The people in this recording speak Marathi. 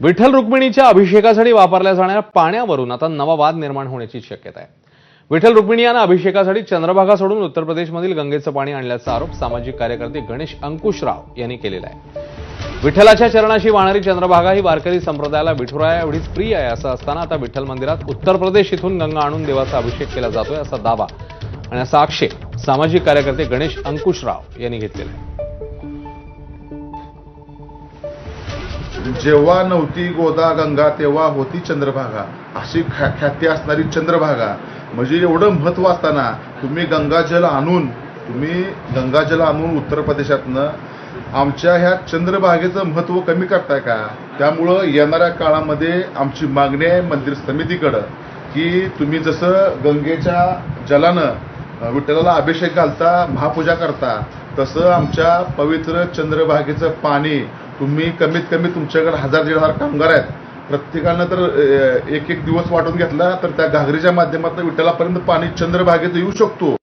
विठ्ठल रुक्मिणीच्या अभिषेकासाठी वापरल्या जाणाऱ्या पाण्यावरून आता नवा वाद निर्माण होण्याची शक्यता आहे. विठ्ठल रुक्मिणी यांना अभिषेकासाठी चंद्रभागा सोडून उत्तर प्रदेशमधील गंगेचं पाणी आणल्याचा आरोप सामाजिक कार्यकर्ते गणेश अंकुशराव यांनी केलेला आहे. विठ्ठलाच्या चरणाशी वाहणारी चंद्रभागा ही वारकरी संप्रदायाला विठुराया एवढीच प्रिय आहे असं असताना आता विठ्ठल मंदिरात उत्तर प्रदेश इथून गंगा आणून देवाचा अभिषेक केला जातोय असा दावा आणि असा आक्षेप सामाजिक कार्यकर्ते गणेश अंकुशराव यांनी घेतलेला आहे. जेव्हा नव्हती गोदा गंगा तेव्हा होती चंद्रभागा. अशी ख्या- ख्याती असणारी चंद्रभागा. म्हणजे एवढं महत्त्व असताना तुम्ही गंगाजल आणून तुम्ही गंगाजल आणून उत्तर प्रदेशातनं आमच्या ह्या चंद्रभागेचं महत्त्व कमी करताय का? त्यामुळं येणाऱ्या काळामध्ये आमची मागणी आहे मंदिर समितीकडं की तुम्ही जसं गंगेच्या जलानं विठ्ठलाला अभिषेक घालता महापूजा करता तसं आमच्या पवित्र चंद्रभागेचं पाणी तुम्ही कमीत कमी तुमच्याकडे हजार दीड हजार कामगार आहेत. प्रत्येकानं तर एक एक दिवस वाटून घेतला तर त्या घागरीच्या माध्यमातून विठ्ठलापर्यंत पाणी चंद्रभागेत येऊ शकतो.